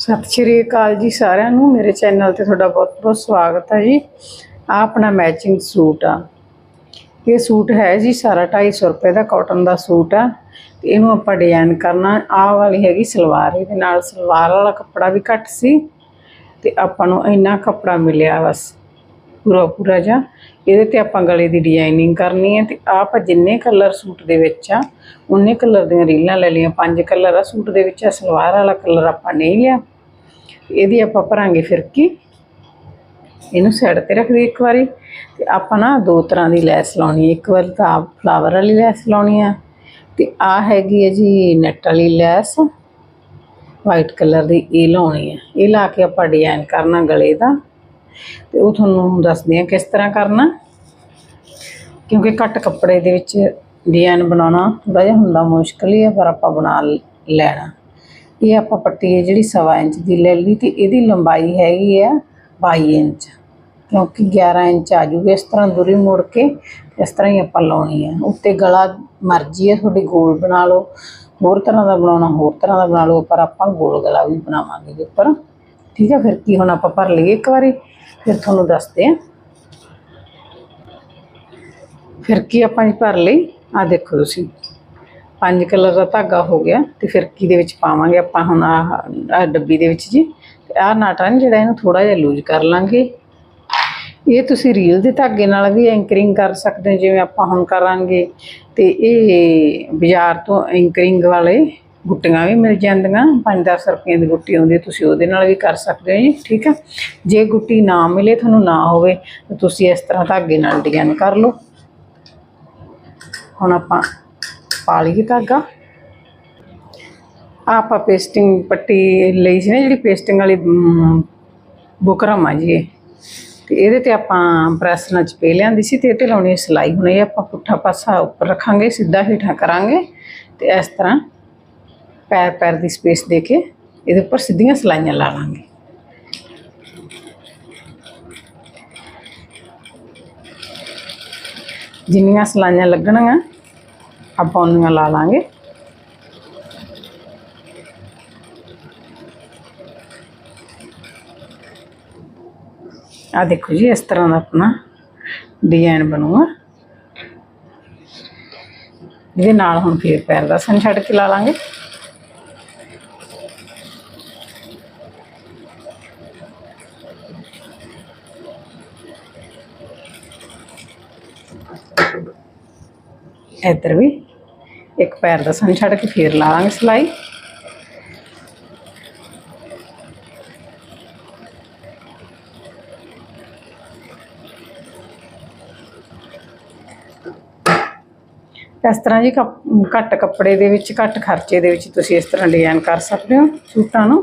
ਸਤਿ ਸ਼੍ਰੀ ਅਕਾਲ ਜੀ ਸਾਰਿਆਂ ਨੂੰ। ਮੇਰੇ ਚੈਨਲ ਤੇ ਤੁਹਾਡਾ ਬਹੁਤ-ਬਹੁਤ ਸਵਾਗਤ ਹੈ ਜੀ। ਆ ਆਪਣਾ ਮੈਚਿੰਗ ਸੂਟ ਆ। ਇਹ ਸੂਟ ਹੈ ਜੀ ਸਾਰਾ 250 ਰੁਪਏ ਦਾ ਕਾਟਨ ਦਾ ਸੂਟ ਆ। ਤੇ ਇਹਨੂੰ ਆਪਾਂ ਡਿਜ਼ਾਈਨ ਕਰਨਾ। ਆਹ ਵਾਲੀ ਹੈਗੀ ਸਲਵਾਰ। ਇਹਦੇ ਨਾਲ ਸਲਵਾਰ ਵਾਲਾ ਕੱਪੜਾ ਵੀ ਘੱਟ ਸੀ। ਤੇ ਆਪਾਂ ਨੂੰ ਇੰਨਾ ਕੱਪੜਾ ਮਿਲਿਆ ਬਸ। ਪੂਰਾ ਪੂਰਾ ਜਿਹਾ। ਇਹਦੇ ਤੇ ਆਪਾਂ ਗਲੇ ਦੀ ਡਿਜ਼ਾਈਨਿੰਗ ਕਰਨੀ ਹੈ ਤੇ ਆਪ ਜਿੰਨੇ ਕਲਰ ਸੂਟ ਦੇ ਵਿੱਚ ਆ ਉਨੇ ਕਲਰ ਦੀਆਂ ਰੀਲਾਂ ਲੈ ਲਈਆਂ। ਪੰਜ ਕਲਰ ਆ ਸੂਟ ਦੇ ਵਿੱਚ ਆ ਸਲਵਾਰ ਵਾਲਾ ਕਲਰ ਆਪਾਂ ਨਹੀਂ ਲਿਆ। ਇਹਦੀ ਆਪਾਂ ਭਰਾਂਗੇ ਫਿਰਕੀ। ਇਹਨੂੰ ਸਾਈਡ ਤੇ ਰੱਖ ਦੇ ਇੱਕ ਵਾਰੀ। ਤੇ ਆਪਾਂ ਨਾ ਦੋ ਤਰ੍ਹਾਂ ਦੀ ਲੈਸ ਲਾਉਣੀ ਹੈ। ਇੱਕ ਵਾਰ ਤਾਂ ਫਲਾਵਰ ਵਾਲੀ ਲੈਸ ਲਾਉਣੀ ਆ। ਤੇ ਆ ਹੈਗੀ ਹੈ ਜੀ ਨੈਟ ਵਾਲੀ ਲੈਸ। ਵਾਈਟ ਕਲਰ ਦੀ ਇਹ ਲਾਉਣੀ ਹੈ। ਇਹ ਲਾ ਕੇ ਆਪਾਂ ਡਿਜ਼ਾਈਨ ਕਰਨਾ ਗਲੇ ਦਾ। ਤੇ ਉਹ ਤੁਹਾਨੂੰ ਦੱਸਦੇ ਆ ਕਿਸ ਤਰ੍ਹਾਂ ਕਰਨਾ। ਕਿਉਂਕਿ ਘੱਟ ਕੱਪੜੇ ਦੇ ਵਿੱਚ ਡਿਜ਼ਾਈਨ ਬਣਾਉਣਾ ਥੋੜਾ ਜਿਹਾ ਹੁੰਦਾ ਮੁਸ਼ਕਲ ਹੀ ਹੈ ਪਰ ਆਪਾਂ ਬਣਾ ਲੈਣਾ। ਇਹ ਆਪਾਂ ਪੱਟੀ ਹੈ ਜਿਹੜੀ ਸਵਾ ਇੰਚ ਦੀ ਲੈ ਲਈ ਤੇ ਇਹਦੀ ਲੰਬਾਈ ਹੈਗੀ ਆ 22 ਇੰਚ। ਕਿਉਂਕਿ 11 ਇੰਚ ਆ ਜੂਗੀ, ਇਸ ਤਰ੍ਹਾਂ ਦੂਰੀ ਮੋੜ ਕੇ ਇਸ ਤਰ੍ਹਾਂ ਹੀ ਆਪਾਂ ਲਾਉਣੀ ਹੈ ਉੱਤੇ ਗਲਾ ਮਰਜ਼ੀ ਹੈ ਤੁਹਾਡੀ ਗੋਲ ਬਣਾ ਲਓ। ਹੋਰ ਤਰ੍ਹਾਂ ਦਾ ਬਣਾਉਣਾ, ਹੋਰ ਤਰ੍ਹਾਂ ਦਾ ਬਣਾ ਲਓ, ਪਰ ਆਪਾਂ ਗੋਲ ਗਲਾ ਵੀ ਬਣਾਵਾਂਗੇ ਇਹਦੇ ਉੱਪਰ। ਠੀਕ ਹੈ ਫਿਰ ਕੀ ਹੁਣ ਆਪਾਂ ਭਰ ਲਈਏ ਇੱਕ ਵਾਰੀ। ਫਿਰ ਤੁਹਾਨੂੰ ਦੱਸਦੇ ਹਾਂ ਫਿਰਕੀ ਆਪਾਂ ਜੀ ਭਰ ਲਈ? ਆ ਦੇਖੋ ਤੁਸੀਂ। ਪੰਜ ਕਲਰ ਦਾ ਧਾਗਾ ਹੋ ਗਿਆ ਤੇ ਫਿਰਕੀ ਦੇ ਵਿੱਚ ਪਾਵਾਂਗੇ ਆਪਾਂ ਹੁਣ ਆਹ ਆਹ ਡੱਬੀ ਦੇ ਵਿੱਚ ਜੀ। ਤੇ ਆਹ ਨਾਟਾ ਨਾ ਜਿਹੜਾ ਇਹਨੂੰ ਥੋੜਾ ਜਿਹਾ ਲੂਜ਼ ਕਰ ਲਾਂਗੇ। ਇਹ ਤੁਸੀਂ ਰੀਲ ਦੇ ਧਾਗੇ ਨਾਲ ਵੀ ਐਂਕਰਿੰਗ ਕਰ ਸਕਦੇ ਹੋ, ਜਿਵੇਂ ਆਪਾਂ ਹੁਣ ਕਰਾਂਗੇ। ਤੇ ਇਹ ਬਾਜ਼ਾਰ ਤੋਂ ਐਂਕਰਿੰਗ ਵਾਲੇ ਗੁੱਟੀਆਂ ਵੀ ਮਿਲ ਜਾਂਦੀਆਂ 5-10 ਰੁਪਏ ਦੀ ਗੁੱਟੀ ਆਉਂਦੀ ਤੁਸੀਂ ਉਹਦੇ ਨਾਲ ਵੀ ਕਰ ਸਕਦੇ ਹੋ ਜੀ ਠੀਕ ਹੈ? ਜੇ ਗੁੱਟੀ ਨਾ ਮਿਲੇ ਤੁਹਾਨੂੰ ਨਾ ਹੋਵੇ ਤਾਂ ਤੁਸੀਂ ਇਸ ਤਰ੍ਹਾਂ ਧਾਗੇ ਨਾਲ ਡਿਜ਼ਾਈਨ ਕਰ ਲਓ। ਹੁਣ ਆਪਾਂ ਪਾ ਲਈਏ ਧਾਗਾ। ਆਪਾਂ ਪੇਸਟਿੰਗ ਪੱਟੀ ਲਈ ਸੀ ਨਾ ਜਿਹੜੀ ਪੇਸਟਿੰਗ ਵਾਲੀ ਅਮ, ਬੁਕਰਮ ਆ ਜੀ ਇਹ। ਤੇ ਇਹਦੇ ਤੇ ਆਪਾਂ ਪ੍ਰੈਸ ਨਾਲ ਚਪੇ ਲਿਆਂਦੀ ਸੀ ਤੇ ਇਹ ਤੇ ਲਾਉਣੀ ਸਿਲਾਈ। ਹੁਣ ਇਹ ਆਪਾਂ ਪੁੱਠਾ ਪਾਸਾ ਉੱਪਰ ਰੱਖਾਂਗੇ ਸਿੱਧਾ ਹੇਠਾਂ ਕਰਾਂਗੇ ਤੇ ਇਸ ਤਰ੍ਹਾਂ ਪੈਰ ਪੈਰ ਦੀ ਸਪੇਸ ਦੇ ਕੇ ਇਹਦੇ ਉੱਪਰ ਸਿੱਧੀਆਂ ਸਲਾਈਆਂ ਲਾ ਲਾਂਗੇ ਜਿੰਨੀਆਂ ਸਲਾਈਆਂ ਲੱਗਣਗੀਆਂ ਆਪਾਂ ਉਹਨੀਆਂ ਲਾ ਲਾਂਗੇ ਆ ਦੇਖੋ ਜੀ ਇਸ ਤਰ੍ਹਾਂ ਦਾ ਆਪਣਾ ਡਿਜ਼ਾਈਨ ਬਣੂਗਾ ਇਹਦੇ ਨਾਲ ਹੁਣ ਫੇਰ ਪੈਰ ਦਾ ਸਨ ਛੱਡ ਕੇ ਲਾ ਲਾਂਗੇ ਇੱਧਰ ਵੀ ਇੱਕ ਪੈਰ ਦਾ ਸਨ ਛੱਡ ਕੇ ਫੇਰ ਲਾ ਲਾਂਗੇ ਸਿਲਾਈ। ਇਸ ਤਰ੍ਹਾਂ ਜੀ ਕੱਪ- ਘੱਟ ਕੱਪੜੇ ਦੇ ਵਿੱਚ, ਘੱਟ ਖਰਚੇ ਦੇ ਵਿੱਚ ਤੁਸੀਂ ਇਸ ਤਰ੍ਹਾਂ ਡਿਜ਼ਾਈਨ ਕਰ ਸਕਦੇ ਹੋ ਸੂਟਾਂ ਨੂੰ।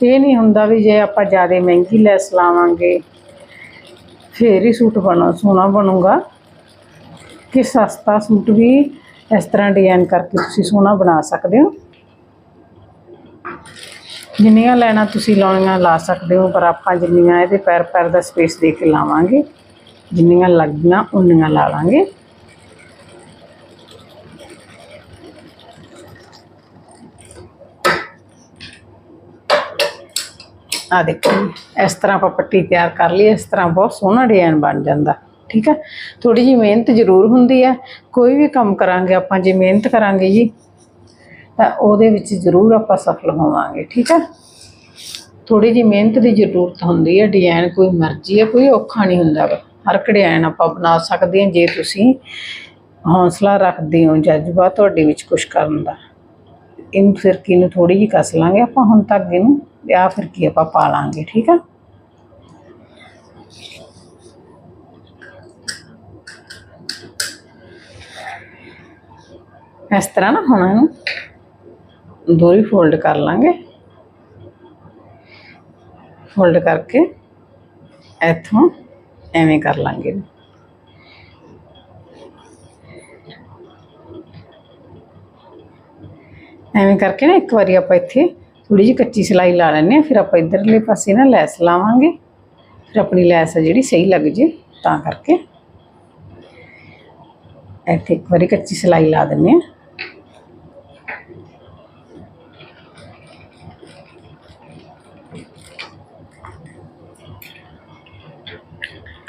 ਇਹ ਨਹੀਂ ਹੁੰਦਾ ਵੀ ਜੇ ਆਪਾਂ ਜ਼ਿਆਦਾ ਮਹਿੰਗੀ ਲੈਸ ਲਾਵਾਂਗੇ, ਫੇਰ ਹੀ ਸੂਟ ਬਣਾ, ਸੋਹਣਾ ਬਣੂਗਾ। ਕਿ ਸਸਤਾ ਸੂਟ ਵੀ ਇਸ ਤਰ੍ਹਾਂ ਡਿਜ਼ਾਈਨ ਕਰਕੇ ਤੁਸੀਂ ਸੋਹਣਾ ਬਣਾ ਸਕਦੇ ਹੋ। ਜਿੰਨੀਆਂ ਲੈਣਾ ਤੁਸੀਂ ਲਾਉਣੀਆਂ ਲਾ ਸਕਦੇ ਹੋ, ਪਰ ਆਪਾਂ ਜਿੰਨੀਆਂ ਇਹਦੇ ਪੈਰ ਪੈਰ ਦਾ ਸਪੇਸ ਦੇ ਕੇ ਲਾਵਾਂਗੇ, ਜਿੰਨੀਆਂ ਲੱਗੀਆਂ, ਉਨੀਆਂ ਲਾ ਲਾਂਗੇ। ਆ ਦੇਖੋ ਜੀ, ਇਸ ਤਰ੍ਹਾਂ ਆਪਾਂ ਪੱਟੀ ਤਿਆਰ ਕਰ ਲਈ ਇਸ ਤਰ੍ਹਾਂ ਬਹੁਤ ਸੋਹਣਾ ਡਿਜ਼ਾਈਨ ਬਣ ਜਾਂਦਾ ਠੀਕ ਹੈ ਥੋੜੀ ਜੀ ਮਿਹਨਤ ਜ਼ਰੂਰ ਹੁੰਦੀ ਹੈ ਕੋਈ ਵੀ ਕੰਮ ਕਰਾਂਗੇ ਆਪਾਂ ਜੇ ਮਿਹਨਤ ਕਰਾਂਗੇ ਜੀ ਤਾਂ ਉਹਦੇ ਵਿੱਚ ਜ਼ਰੂਰ ਆਪਾਂ ਸਫਲ ਹੋਵਾਂਗੇ ਠੀਕ ਹੈ ਥੋੜੀ ਜੀ ਮਿਹਨਤ ਦੀ ਜ਼ਰੂਰਤ ਹੁੰਦੀ ਹੈ ਡਿਜ਼ਾਈਨ ਕੋਈ ਮਰਜ਼ੀ ਹੈ ਕੋਈ ਔਖਾ ਨਹੀਂ ਹੁੰਦਾ ਗਾ। ਹਰ ਇੱਕ ਡਿਜ਼ਾਈਨ ਆਪਾਂ ਬਣਾ ਸਕਦੇ ਹਾਂ ਜੇ ਤੁਸੀਂ ਹੌਸਲਾ ਰੱਖਦੇ ਹੋ ਜਜ਼ਬਾ ਤੁਹਾਡੇ ਵਿੱਚ ਕੁਝ ਕਰਨ ਦਾ ਇਹਨੂੰ ਫਿਰ ਕੀ ਨੂੰ ਥੋੜੀ ਜਿਹੀ ਕੱਸ ਲਾਂਗੇ ਆਪਾਂ ਹੁਣ ਤੱਕ ਇਹਨੂੰ ਤੇ ਆਹ ਫਿਰ ਕੀ ਆਪਾਂ ਪਾ ਲਾਂਗੇ, ਠੀਕ ਆ? ਇਸ ਤਰ੍ਹਾਂ ਨਾ ਹੁਣ ਇਹਨੂੰ ਦੋਰੀ ਫੋਲਡ ਕਰ ਲਾਂਗੇ। ਫੋਲਡ ਕਰਕੇ ਇੱਥੋਂ ਐਵੇਂ ਕਰ ਲਾਂਗੇ। ਐਵੇਂ ਕਰਕੇ ਨਾ ਇੱਕ ਵਾਰੀ ਆਪਾਂ ਇੱਥੇ ਥੋੜੀ ਜਿਹੀ ਕੱਚੀ ਸਿਲਾਈ ਲਾ ਲੈਣੇ ਆ ਫਿਰ ਆਪਾਂ ਇਧਰਲੇ ਪਾਸੇ ਨਾ ਲੈਸ ਲਾਵਾਂਗੇ। ਫਿਰ ਆਪਣੀ ਲੈਸ ਆ ਜਿਹੜੀ ਸਹੀ ਲੱਗ ਜੇ, ਤਾਂ ਕਰਕੇ। ਇੱਥੇ ਇੱਕ ਵਾਰੀ ਕੱਚੀ ਸਿਲਾਈ ਲਾ ਦਿੰਨੇ ਆ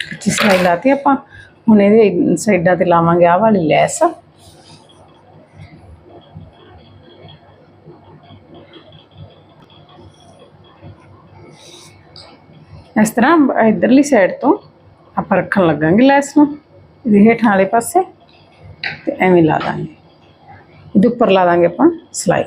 ਕੱਚੀ ਸਿਲਾਈ ਲਾਤੀ ਆਪਾਂ, ਹੁਣ ਇਹਦੇ ਸਾਈਡਾਂ ਤੇ ਲਾਵਾਂਗੇ ਆਹ ਵਾਲੀ ਲੈਸ। ਇਸ ਤਰ੍ਹਾਂ ਇਧਰਲੀ ਸਾਈਡ ਤੋਂ ਆਪਾਂ ਰੱਖਣ ਲੱਗਾਂਗੇ ਲੈਸ ਨੂੰ, ਇਹਦੇ ਹੇਠਾਂ ਵਾਲੇ ਪਾਸੇ, ਤੇ ਐਵੇਂ ਲਾ ਦਾਂਗੇ। ਇਹਦੇ ਉੱਪਰ ਲਾ ਦਾਂਗੇ ਆਪਾਂ ਸਿਲਾਈ।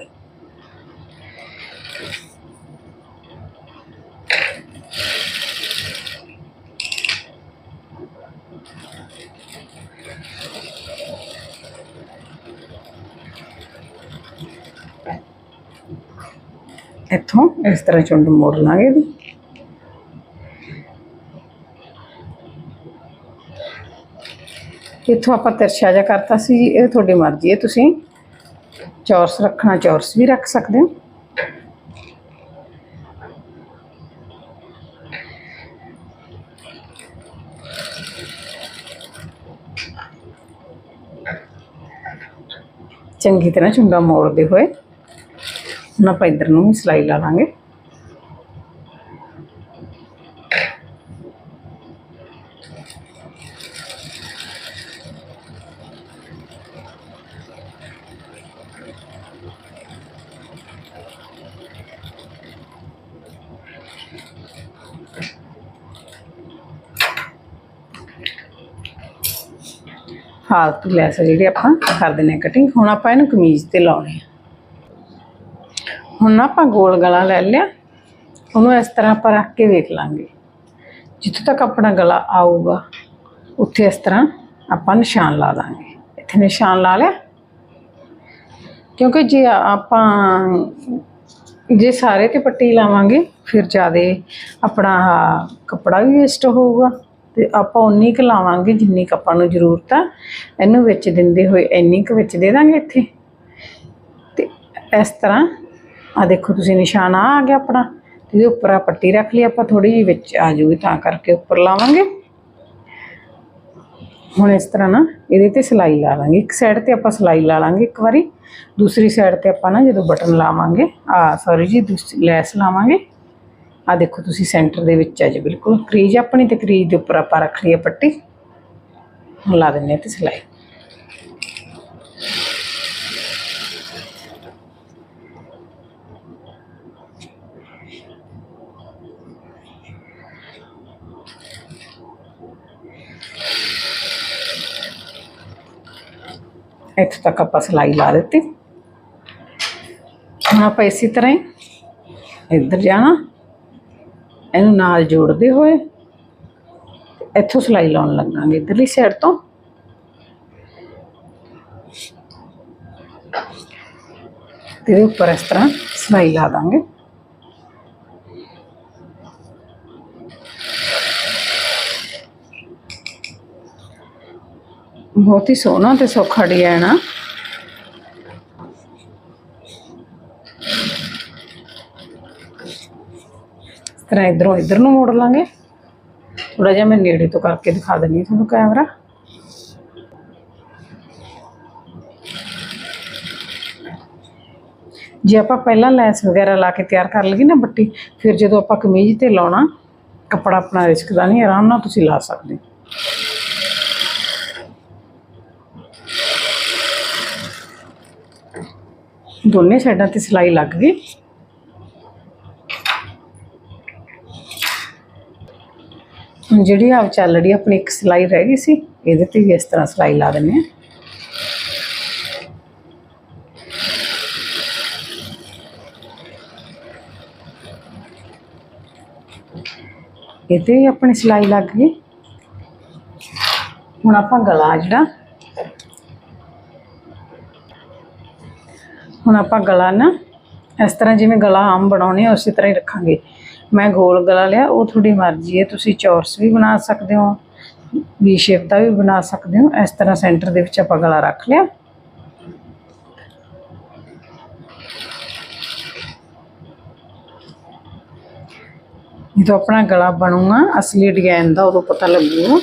ਇੱਥੋਂ ਇਸ ਤਰ੍ਹਾਂ ਚੁੰਡ ਮੋੜ ਲਾਂਗੇ ਇਹਦੀ। ਇੱਥੋਂ ਆਪਾਂ ਤਿਰਛਾ ਜਿਹਾ ਕਰਤਾ ਸੀ ਜੀ, ਇਹ ਤੁਹਾਡੀ ਮਰਜ਼ੀ ਹੈ, ਤੁਸੀਂ ਚੌਰਸ ਰੱਖਣਾ, ਚੌਰਸ ਵੀ ਰੱਖ ਸਕਦੇ ਹੋ। ਚੰਗੀ ਤਰ੍ਹਾਂ ਚੁੰਡਾ ਮੋੜਦੇ ਹੋਏ ਹੁਣ ਆਪਾਂ ਇੱਧਰ ਨੂੰ ਵੀ ਸਿਲਾਈ ਲਾ ਲਾਂਗੇ। ਫਾਲਤੂ ਲੈਸ ਜਿਹੜੀ ਆਪਾਂ ਕਰ ਦਿੰਨੇ ਕਟਿੰਗ ਹੁਣ ਆਪਾਂ ਇਹਨੂੰ ਕਮੀਜ਼ ਤੇ ਲਾਉਣੇ ਆ। ਹੁਣ ਆਪਾਂ ਗੋਲ ਗਲਾ ਲੈ ਲਿਆ। ਉਹਨੂੰ ਇਸ ਤਰ੍ਹਾਂ ਆਪਾਂ ਰੱਖ ਕੇ ਵੇਖ ਲਾਂਗੇ। ਜਿੱਥੇ ਤੱਕ ਆਪਣਾ ਗਲਾ ਆਊਗਾ, ਉੱਥੇ ਇਸ ਤਰ੍ਹਾਂ ਆਪਾਂ ਨਿਸ਼ਾਨ ਲਾ ਦਾਂਗੇ। ਇੱਥੇ ਨਿਸ਼ਾਨ ਲਾ ਲਿਆ। ਕਿਉਂਕਿ ਜੇ ਆਪਾਂ ਜੇ ਸਾਰੇ ਤੇ ਪੱਟੀ ਲਾਵਾਂਗੇ, ਫਿਰ ਜ਼ਿਆਦੇ ਆਪਣਾ ਕੱਪੜਾ ਵੀ ਵੇਸਟ ਹੋਊਗਾ। ਤੇ ਆਪਾਂ ਉਨੀ ਕੁ ਲਾਵਾਂਗੇ ਜਿੰਨੀ ਕੁ ਆਪਾਂ ਨੂੰ ਜ਼ਰੂਰਤ ਆ। ਇਹਨੂੰ ਵਿੱਚ ਦਿੰਦੇ ਹੋਏ ਇੰਨੀ ਕੁ ਵਿੱਚ ਦੇ ਦਾਂਗੇ ਇੱਥੇ। ਤੇ ਇਸ ਤਰ੍ਹਾਂ ਆ ਦੇਖੋ ਤੁਸੀਂ ਨਿਸ਼ਾਨ ਆ ਗਿਆ ਆਪਣਾ। ਤੇ ਇਹਦੇ ਉੱਪਰ ਆ ਪੱਟੀ ਰੱਖ ਲਈ ਆਪਾਂ ਥੋੜੀ ਜਿਹੀ, ਵਿੱਚ ਆ ਜੂਗੀ ਤਾਂ ਕਰਕੇ ਉੱਪਰ ਲਾਵਾਂਗੇ। ਹੁਣ ਇਸ ਤਰ੍ਹਾਂ ਨਾ ਇਹਦੇ ਤੇ ਸਿਲਾਈ ਲਾ ਲਾਂਗੇ। ਇੱਕ ਸਾਈਡ ਤੇ ਆਪਾਂ ਸਿਲਾਈ ਲਾ ਲਾਂਗੇ ਇੱਕ ਵਾਰੀ। ਦੂਸਰੀ ਸਾਈਡ ਤੇ ਆਪਾਂ ਨਾ ਜਦੋਂ ਬਟਨ ਲਾਵਾਂਗੇ ਆ ਸੌਰੀ ਜੀ ਦੂਸਰੀ ਲੈਸ ਲਾਵਾਂਗੇ। ਆ ਦੇਖੋ ਤੁਸੀਂ ਸੈਂਟਰ ਦੇ ਵਿੱਚ ਆ ਜੀ, ਬਿਲਕੁਲ ਕਰੀਜ ਆਪਣੀ ਤੇ ਕਰੀਜ ਦੇ ਉੱਪਰ ਆਪਾਂ ਰੱਖ ਲਈਏ ਪੱਟੀ। ਹੁਣ ਲਾ ਦਿੰਨੇ ਤੇ ਸਿਲਾਈ। ਇੱਥੇ ਤੱਕ ਆਪਾਂ ਸਿਲਾਈ ਲਾ ਦਿੱਤੀ। ਹੁਣ ਆਪਾਂ ਇਸੇ ਤਰ੍ਹਾਂ ਹੀ ਇੱਧਰ ਜਾਣਾ। ਇਹਨੂੰ ਨਾਲ ਜੋੜਦੇ ਹੋਏ ਇੱਥੋਂ ਸਿਲਾਈ ਲਾਉਣ ਲੱਗਾਂਗੇ ਇੱਧਰਲੀ ਸਾਈਡ ਤੋਂ। ਤੇ ਇਹਦੇ ਉੱਪਰ ਇਸ ਤਰ੍ਹਾਂ ਸਿਲਾਈ ਲਾ ਦਾਂਗੇ। ਬਹੁਤ ਹੀ ਸੋਹਣਾ ਤੇ ਸੌਖਾ ਡਿਜ਼ਾਈਨ ਆ। ਇਸ ਤਰ੍ਹਾਂ ਇਧਰੋਂ ਇਧਰ ਨੂੰ ਮੋੜ ਲਾਂਗੇ ਥੋੜਾ ਜਿਹਾ ਮੈਂ ਨੇੜੇ ਤੋਂ ਕਰਕੇ ਦਿਖਾ ਦਿੰਦੀ ਹਾਂ ਤੁਹਾਨੂੰ ਕੈਮਰਾ ਜੇ ਆਪਾਂ ਪਹਿਲਾਂ ਲੈਸ ਵਗੈਰਾ ਲਾ ਕੇ ਤਿਆਰ ਕਰ ਲਈਏ ਨਾ ਬੱਟੀ ਫਿਰ ਜਦੋਂ ਆਪਾਂ ਕਮੀਜ਼ ਤੇ ਲਾਉਣਾ ਕੱਪੜਾ ਆਪਣਾ ਰਿਸਕਦਾ ਨਹੀਂ ਆਰਾਮ ਨਾਲ ਤੁਸੀਂ ਲਾ ਸਕਦੇ ਹੋ ਦੋਨੇ ਸਾਈਡਾਂ ਤੇ ਸਿਲਾਈ ਲੱਗ ਗਈ ਜਿਹੜੀ ਆਪ ਚੱਲ ਰਹੀ ਆਪਣੀ ਇੱਕ ਸਿਲਾਈ ਰਹਿ ਗਈ ਸੀ, ਇਹਦੇ ਤੇ ਵੀ ਇਸ ਤਰ੍ਹਾਂ ਸਿਲਾਈ ਲਾ ਦਿੰਨੇ ਆ ਇਹਦੇ ਵੀ ਆਪਣੀ ਸਿਲਾਈ ਲੱਗ ਗਈ। ਹੁਣ ਆਪਾਂ ਗਲਾ ਜਿਹੜਾ, ਹੁਣ ਆਪਾਂ ਗਲਾ ਨਾ, ਇਸ ਤਰ੍ਹਾਂ ਜਿਵੇਂ ਗਲਾ ਆਮ ਬਣਾਉਣੇ ਆ ਉਸੇ ਤਰ੍ਹਾਂ ਹੀ ਰੱਖਾਂਗੇ। ਮੈਂ ਗੋਲ ਗਲਾ ਲਿਆ, ਉਹ ਤੁਹਾਡੀ ਮਰਜ਼ੀ ਹੈ, ਤੁਸੀਂ ਚੌਰਸ ਵੀ ਬਣਾ ਸਕਦੇ ਹੋ ਵੀ ਸ਼ੇਪ ਦਾ ਵੀ ਬਣਾ ਸਕਦੇ ਹੋ, ਇਸ ਤਰ੍ਹਾਂ ਸੈਂਟਰ ਦੇ ਵਿੱਚ ਆਪਾਂ ਗਲਾ ਰੱਖ ਲਿਆ। ਜਦੋਂ ਆਪਣਾ ਗਲਾ ਬਣੂਗਾ, ਅਸਲੀ ਡਿਜ਼ਾਈਨ ਦਾ ਉਦੋਂ ਪਤਾ ਲੱਗੂਗਾ।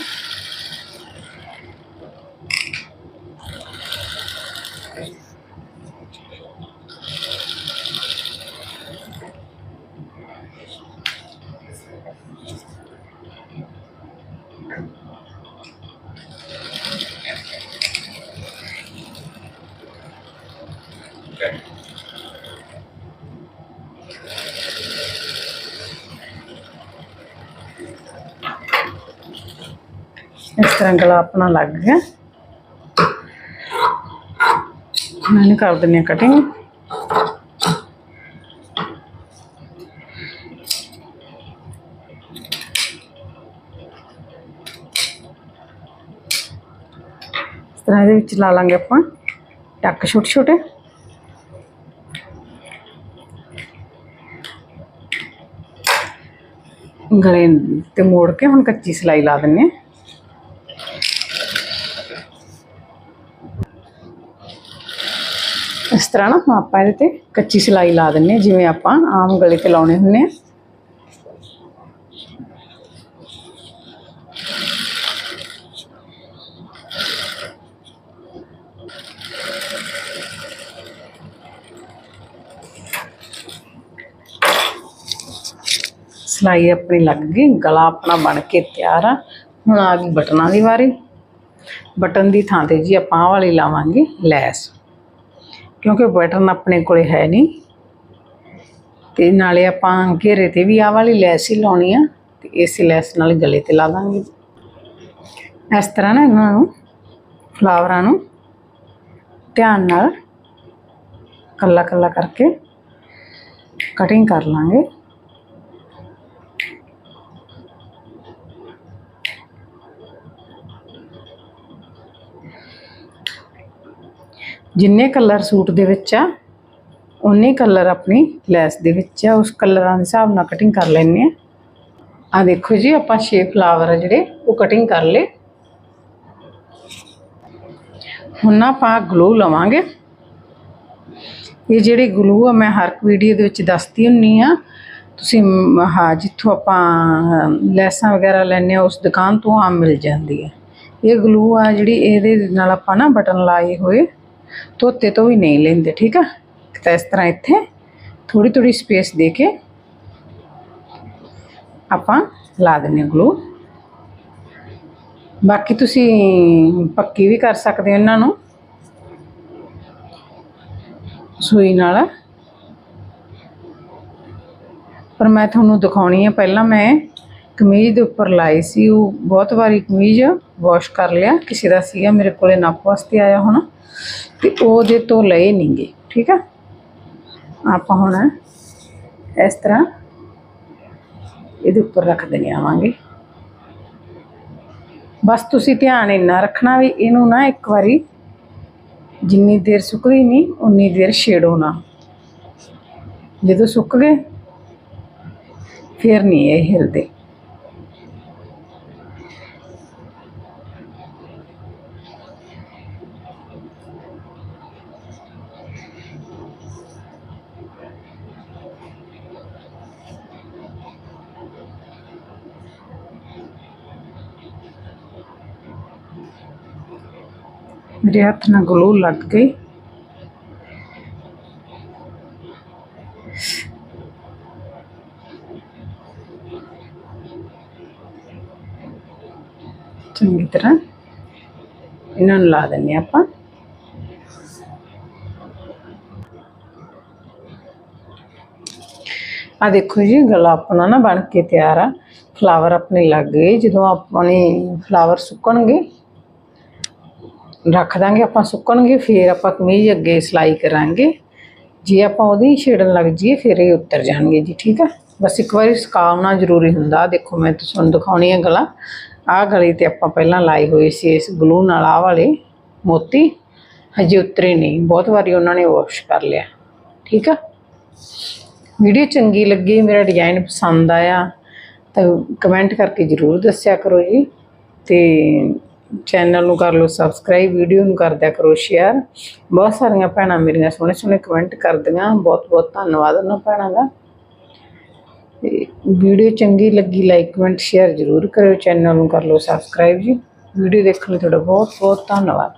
ਇਸ ਤਰ੍ਹਾਂ ਗਲਾ ਆਪਣਾ ਲੱਗ ਗਿਆ। ਮੈਨੂੰ ਕਰ ਦਿੰਨੀ ਆ ਕਟਿੰਗ ਇਸ ਤਰ੍ਹਾਂ ਇਹਦੇ ਵਿੱਚ ਲਾ ਲਾਂਗੇ ਆਪਾਂ ਟੱਕ ਛੋਟੇ ਛੋਟੇ। ਗਲੇ ਤੇ ਮੋੜ ਕੇ ਹੁਣ ਕੱਚੀ ਸਿਲਾਈ ਲਾ ਦਿੰਨੇ ਆ ਇਸ ਤਰ੍ਹਾਂ ਨਾ ਆਪਾਂ ਇਹਦੇ ਤੇ ਕੱਚੀ ਸਿਲਾਈ ਲਾ ਦਿੰਨੇ ਆ ਜਿਵੇਂ ਆਪਾਂ ਆਮ ਗਲੇ ਤੇ ਲਾਉਣੇ ਹੁੰਨੇ ਆ ਸਿਲਾਈ ਆਪਣੀ ਲੱਗ ਗਈ, ਗਲਾ ਆਪਣਾ ਬਣ ਕੇ ਤਿਆਰ ਆ। ਹੁਣ ਆ ਗਈ ਬਟਨਾਂ ਦੀ ਵਾਰੀ। ਬਟਨ ਦੀ ਥਾਂ ਤੇ ਜੀ ਆਪਾਂ ਆਹ ਵਾਲੀ ਲਾਵਾਂਗੇ ਲੈਸ। ਕਿਉਂਕਿ ਬਟਨ ਆਪਣੇ ਕੋਲੇ ਹੈ ਨਹੀਂ। ਤੇ ਨਾਲੇ ਆਪਾਂ ਘੇਰੇ ਤੇ ਵੀ ਆਹ ਵਾਲੀ ਲੈਸ ਹੀ ਲਾਉਣੀ ਆ, ਤੇ ਇਸ ਲੈਸ ਨਾਲ ਗਲੇ ਤੇ ਲਾ ਦਾਂਗੇ। ਇਸ ਤਰ੍ਹਾਂ ਨਾ ਇਹਨਾਂ ਨੂੰ, ਫਲਾਵਰਾਂ ਨੂੰ ਧਿਆਨ ਨਾਲ ਕੱਲਾ ਕੱਲਾ ਕਰਕੇ ਕਟਿੰਗ ਕਰ ਲਾਂਗੇ। ਜਿੰਨੇ ਕਲਰ ਸੂਟ ਦੇ ਵਿੱਚ ਆ ਉਨੇ ਕਲਰ ਆਪਣੀ ਲੈਸ ਦੇ ਵਿੱਚ ਆ। ਉਸ ਕਲਰਾਂ ਦੇ ਹਿਸਾਬ ਨਾਲ ਕਟਿੰਗ ਕਰ ਲੈਣੇ ਆ। ਆ ਦੇਖੋ ਜੀ, ਆਪਾਂ 6 ਫਲਾਵਰ ਆ ਜਿਹੜੇ, ਉਹ ਕਟਿੰਗ ਕਰ ਲਏ। ਹੁਣ ਆਪਾਂ ਗਲੂ ਲਵਾਂਗੇ। ਇਹ ਜਿਹੜੀ ਗਲੂ ਆ, ਮੈਂ ਹਰ ਵੀਡੀਓ ਦੇ ਵਿੱਚ ਦੱਸਦੀ ਹੁੰਨੀ ਆ। ਤੁਸੀਂ ਹਾਂ ਜਿੱਥੋਂ ਆਪਾਂ ਲੈਸਾਂ ਵਗੈਰਾ ਲੈਣੇ ਆ, ਉਸ ਦੁਕਾਨ ਤੋਂ ਆਮ ਮਿਲ ਜਾਂਦੀ ਹੈ ਇਹ ਗਲੂ ਆ ਜਿਹੜੀ, ਇਹਦੇ ਨਾਲ ਆਪਾਂ ਨਾ ਬਟਨ ਲਾਏ ਹੋਏ। ਧੋਤੇ ਤੋਂ ਵੀ ਨਹੀਂ ਲੈਂਦੇ, ਠੀਕ ਆ? ਤਾਂ ਇਸ ਤਰ੍ਹਾਂ ਇੱਥੇ ਥੋੜੀ ਥੋੜੀ ਸਪੇਸ ਦੇ ਕੇ ਆਪਾਂ ਲਾ ਦਿੰਨੇ ਗਲੂ ਬਾਕੀ ਤੁਸੀਂ ਪੱਕੀ ਵੀ ਕਰ ਸਕਦੇ ਹੋ ਇਹਨਾਂ ਨੂੰ। ਸੂਈ ਨਾਲ। ਪਰ ਮੈਂ ਤੁਹਾਨੂੰ ਦਿਖਾਉਣੀ ਹੈ ਪਹਿਲਾਂ ਮੈਂ ਕਮੀਜ਼ ਦੇ ਉੱਪਰ ਲਾਈ ਸੀ, ਉਹ ਬਹੁਤ ਵਾਰੀ ਕਮੀਜ਼ ਵਾਸ਼ ਕਰ ਲਿਆ। ਕਿਸੇ ਦਾ ਸੀਗਾ, ਮੇਰੇ ਕੋਲੇ ਨੱਪ ਵਾਸਤੇ ਆਇਆ ਹੁਣ। ਤੇ ਉਹਦੇ ਤੋਂ ਲਏ ਨਹੀਂਗੇ ਠੀਕ ਆ? ਆਪਾਂ ਹੁਣ ਇਸ ਤਰ੍ਹਾਂ ਇਹਦੇ ਉੱਪਰ ਰੱਖ ਦੇਣੇ ਆਵਾਂਗੇ। ਬਸ ਤੁਸੀਂ ਧਿਆਨ ਇੰਨਾ ਰੱਖਣਾ ਵੀ ਇਹਨੂੰ ਨਾ ਇੱਕ ਵਾਰੀ ਜਿੰਨੀ ਦੇਰ ਸੁੱਕਦੀ ਨਹੀਂ ਉਨੀ ਦੇਰ ਛੇੜੋ ਨਾ। ਜਦੋਂ ਸੁੱਕ ਗਏ, ਫਿਰ ਨਹੀਂ ਇਹ ਹਿਲਦੇ। ਮੇਰੇ ਹੱਥ ਨਾਲ ਗਲੂ ਲੱਗ ਗਈ। ਚੰਗੀ ਤਰ੍ਹਾਂ ਇਹਨਾਂ ਨੂੰ ਲਾ ਦਿੰਨੇ ਆਪਾਂ। ਆ ਦੇਖੋ ਜੀ, ਗਲਾ ਆਪਣਾ ਨਾ ਬਣ ਕੇ ਤਿਆਰ ਆ। ਫਲਾਵਰ ਆਪਣੇ ਲੱਗ ਗਏ। ਜਦੋਂ ਆਪਣੇ ਫਲਾਵਰ ਸੁੱਕਣਗੇ ਰੱਖ ਦਾਂਗੇ, ਆਪਾਂ ਸੁੱਕਣਗੇ, ਫਿਰ ਆਪਾਂ ਕਮੀਜ਼ ਅੱਗੇ ਸਿਲਾਈ ਕਰਾਂਗੇ। ਜੇ ਆਪਾਂ ਉਹਦੀ ਛੇੜਨ ਲੱਗ ਜਾਈਏ, ਫਿਰ ਇਹ ਉੱਤਰ ਜਾਣਗੇ ਜੀ, ਠੀਕ ਆ? ਬਸ ਇੱਕ ਵਾਰੀ ਸੁਕਾਉਣਾ ਜ਼ਰੂਰੀ ਹੁੰਦਾ। ਦੇਖੋ, ਮੈਂ ਤੁਹਾਨੂੰ ਦਿਖਾਉਣੀ ਹੈ ਗਲਾ। ਆਹ ਗਲੇ ਤੇ ਆਪਾਂ ਪਹਿਲਾਂ ਲਾਏ ਹੋਏ ਸੀ ਇਸ ਗਲੂ ਨਾਲ ਆਹ ਵਾਲੇ ਮੋਤੀ। ਹਜੇ ਉਤਰੇ ਨਹੀਂ। ਬਹੁਤ ਵਾਰੀ ਉਹਨਾਂ ਨੇ ਵਾਸ਼ ਕਰ ਲਿਆ। ਠੀਕ ਆ? ਵੀਡੀਓ ਚੰਗੀ ਲੱਗੀ, ਮੇਰਾ ਡਿਜ਼ਾਈਨ ਪਸੰਦ ਆਇਆ, ਤਾਂ ਕਮੈਂਟ ਕਰਕੇ ਜ਼ਰੂਰ ਦੱਸਿਆ ਕਰੋ ਜੀ। ਤੇ ਚੈਨਲ ਨੂੰ ਕਰ ਲਓ ਸਬਸਕ੍ਰਾਈਬ ਵੀਡੀਓ ਨੂੰ ਕਰ ਦਿਆ ਕਰੋ ਸ਼ੇਅਰ ਬਹੁਤ ਸਾਰੀਆਂ ਭੈਣਾਂ ਮੇਰੀਆਂ ਸੋਹਣੇ ਸੋਹਣੇ ਕਮੈਂਟ ਕਰਦੀਆਂ। ਬਹੁਤ ਬਹੁਤ ਧੰਨਵਾਦ ਉਹਨਾਂ ਭੈਣਾਂ ਦਾ। ਵੀਡੀਓ ਚੰਗੀ ਲੱਗੀ ਲਾਈਕ ਕਮੈਂਟ ਸ਼ੇਅਰ ਜ਼ਰੂਰ ਕਰਿਓ। ਚੈਨਲ ਨੂੰ ਕਰ ਲਓ ਸਬਸਕ੍ਰਾਈਬ ਜੀ। ਵੀਡੀਓ ਦੇਖਣ ਲਈ ਤੁਹਾਡਾ ਬਹੁਤ ਬਹੁਤ ਧੰਨਵਾਦ।